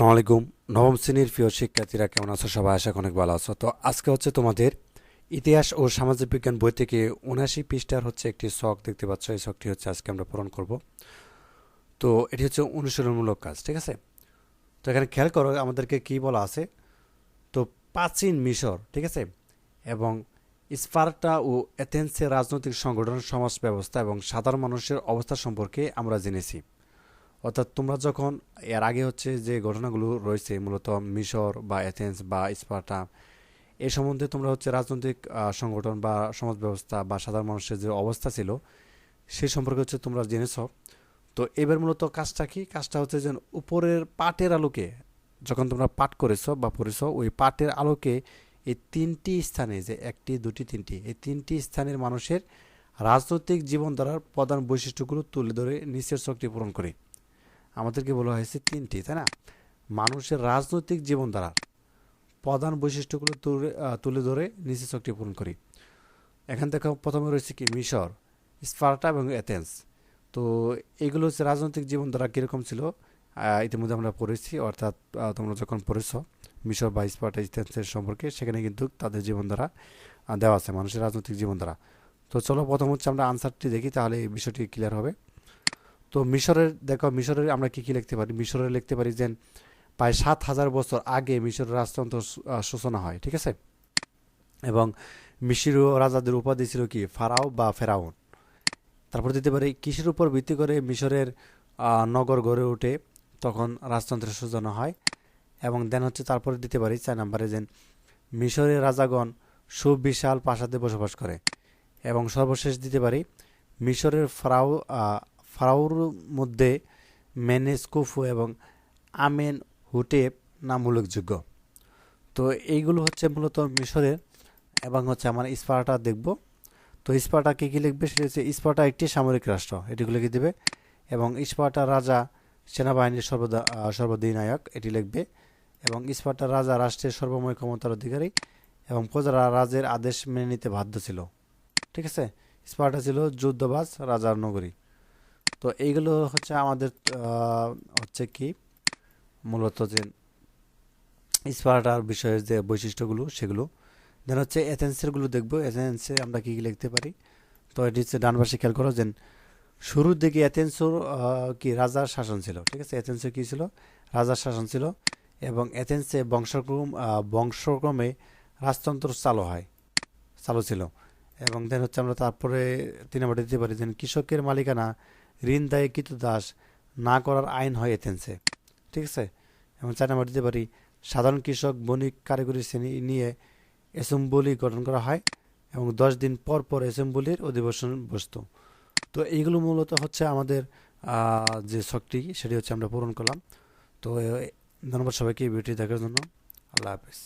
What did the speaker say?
আসসালামু আলাইকুম। নবম শ্রেণির প্রিয় শিক্ষার্থীরা, কেমন আছো? সবাই আশা অনেক ভালো আছো। তো আজকে হচ্ছে তোমাদের ইতিহাস ও সামাজিক বিজ্ঞান বই থেকে উনাশি পৃষ্ঠার হচ্ছে একটি শখ দেখতে পাচ্ছ। এই শখটি হচ্ছে আজকে আমরা পূরণ করব। তো এটি হচ্ছে অনুশীলনমূলক কাজ, ঠিক আছে? তো এখানে খেয়াল করো, আমাদেরকে কি বলা আছে? তো প্রাচীন মিশর, ঠিক আছে? এবং স্পার্টা ও এথেন্সের রাজনৈতিক সংগঠন, সমাজ ব্যবস্থা এবং সাধারণ মানুষের অবস্থা সম্পর্কে আমরা জেনেছি। অর্থাৎ তোমরা যখন এর আগে হচ্ছে যে ঘটনাগুলো রয়েছে, মূলত মিশর বা এথেন্স বা স্পার্টা এ সম্বন্ধে তোমরা হচ্ছে রাজনৈতিক সংগঠন বা সমাজ ব্যবস্থা বা সাধারণ মানুষের যে অবস্থা ছিল, সে সম্পর্কে হচ্ছে তোমরা জেনেছ। তো এবার মূলত কাজটা কি? কাজটা হচ্ছে যে উপরের পাটের আলোকে যখন তোমরা পাঠ করেছ বা পড়েছো, ওই পাটের আলোকে এই তিনটি স্থানে যে একটি, দুটি, তিনটি, এই তিনটি স্থানের মানুষের রাজনৈতিক জীবনধারার প্রধান বৈশিষ্ট্যগুলো তুলে ধরে নিচের চকটি পূরণ করি। আমাদেরকে বলা হয়েছে তিনটি, তাই না? মানুষের রাজনৈতিক জীবনধারার প্রধান বৈশিষ্ট্যগুলো তুলে তুলে ধরে নিচে চকটি পূরণ করি। এখান থেকে প্রথমে রয়েছে কি? মিশর, স্পার্টা এবং এথেন্স তো এগুলো হচ্ছে রাজনৈতিক জীবনধারা কীরকম ছিল? ইতিমধ্যে আমরা পড়েছি, অর্থাৎ তোমরা যখন পড়েছ মিশর বা স্পার্টা এথেন্সের সম্পর্কে, সেখানে কিন্তু তাদের জীবনধারা দেওয়া আছে, মানুষের রাজনৈতিক জীবনধারা। তো চলো প্রথম হচ্ছে আমরা আনসারটি দেখি, তাহলে এই বিষয়টি ক্লিয়ার হবে। তো মিশরের, দেখো মিশরের আমরা কি কি লিখতে পারি? মিশরের লিখতে পারি যে, প্রায় সাত হাজার বছর আগে মিশরের রাজতন্ত্র সূচনা হয়, ঠিক আছে? এবং মিশরীয় রাজাদের উপাধি ছিল কি? ফারাও বা ফেরাউন। তারপর দিতে পারি কৃষির উপর ভিত্তি করে মিশরের নগর গড়ে ওঠে? তখন রাজতন্ত্রের সূচনা হয়। এবং দেন হচ্ছে তারপরে দিতে পারি চার নাম্বারে যে, মিশরের রাজাগণ সুবিশাল প্রাসাদে বসবাস করে। এবং সর্বশেষ দিতে পারি, মিশরের ফারাও আহ, ফারাওর মধ্যে মেনেস্কুফু এবং আমেন হুটেপ নাম উল্লেখযোগ্য। তো এইগুলো হচ্ছে মূলত মিশরের এবং হচ্ছে আমার স্পার্টা দেখব। তো স্পার্টা কী কী লিখবে? সেটা হচ্ছে স্পার্টা একটি সামরিক রাষ্ট্র। এটিগুলো লিখে দেবে এবং স্পার্টার রাজা সেনাবাহিনীর সর্বদা সর্বাধিনায়ক এটি লিখবে এবং স্পার্টার রাজা রাষ্ট্রের সর্বময় ক্ষমতার অধিকারী এবং প্রজারা রাজের আদেশ মেনে নিতে বাধ্য ছিল। ঠিক আছে? স্পার্টা ছিল যুদ্ধবাজ রাজার নগরী। তো এইগুলো হচ্ছে আমাদের হচ্ছে কি, মূলত যে স্পার্টার বিষয়ের যে বৈশিষ্ট্যগুলো, সেগুলো। দেন হচ্ছে এথেন্সেরগুলো দেখব। এথেন্সে আমরা কী কী লিখতে পারি? তো এটি হচ্ছে ডান পাশে খেয়াল করো যে শুরুর দিকে এথেন্সর কি, রাজার শাসন ছিল। ঠিক আছে? এথেন্সে কী ছিল? রাজার শাসন ছিল। এবং এথেন্সে বংশক্রম বংশক্রমে রাজতন্ত্র চালু হয়, চালু ছিল। এবং দেন হচ্ছে আমরা তারপরে তিন নম্বরে দিতে পারি যে কৃষকের মালিকানা ঋণ দায়ে দাস, না করার আইন হয় এথেন্সে ঠিক আছে? এবং চার নম্বর দিতে পারি, সাধারণ কৃষক বণিক কারিগরি শ্রেণি নিয়ে অ্যাসেম্বলি গঠন করা হয় এবং দশ দিন পর পর অ্যাসেম্বলির অধিবেশন বসত। তো এইগুলো মূলত হচ্ছে আমাদের যে শখটি সেটি হচ্ছে আমরা পূরণ করলাম। তো ধন্যবাদ সবাইকে ভিডিওটি দেখার জন্য। আল্লাহ হাফিজ।